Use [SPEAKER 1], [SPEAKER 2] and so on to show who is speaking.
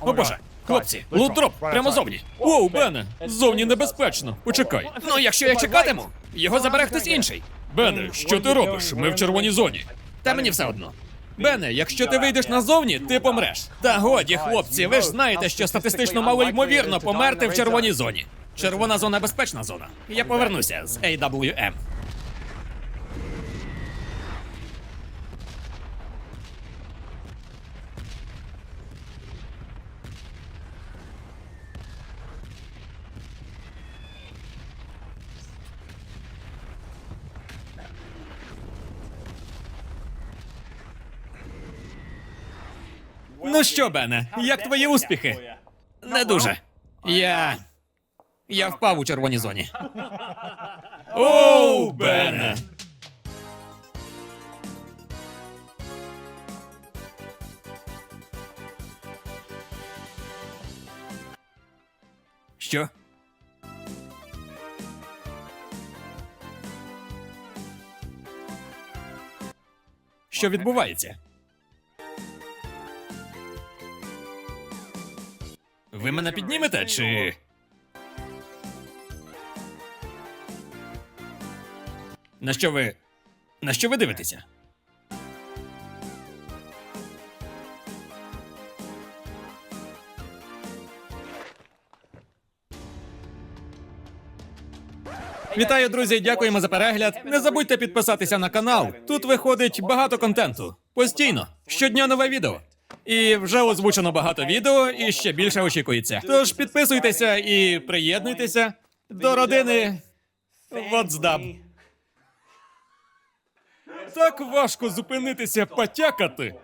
[SPEAKER 1] О боже, хлопці, лутроп, прямо зовні. Оу, Бене, зовні небезпечно. Почекай. Ну, якщо я чекатиму, його забере хтось інший. Бене, що ти робиш? Ми в червоній зоні. Та мені все одно. Бене, якщо ти вийдеш назовні, ти помреш. Та годі, хлопці, ви ж знаєте, що статистично мало ймовірно померти в червоній зоні. Червона зона безпечна зона. Я повернуся з AWM. Ну що, Бене, як твої успіхи? Не дуже. Я. Я впав у червоній зоні. Оу, Бене. Що? Що відбувається? Ви мене піднімете чи. На що ви. На що ви дивитеся? Вітаю, друзі! Дякуємо за перегляд. Не забудьте підписатися на канал. Тут виходить багато контенту. Постійно. Щодня нове відео. І вже озвучено багато відео, і ще більше очікується. Тож підписуйтеся і приєднуйтеся до родини WhatsApp. Так важко зупинитися потякати.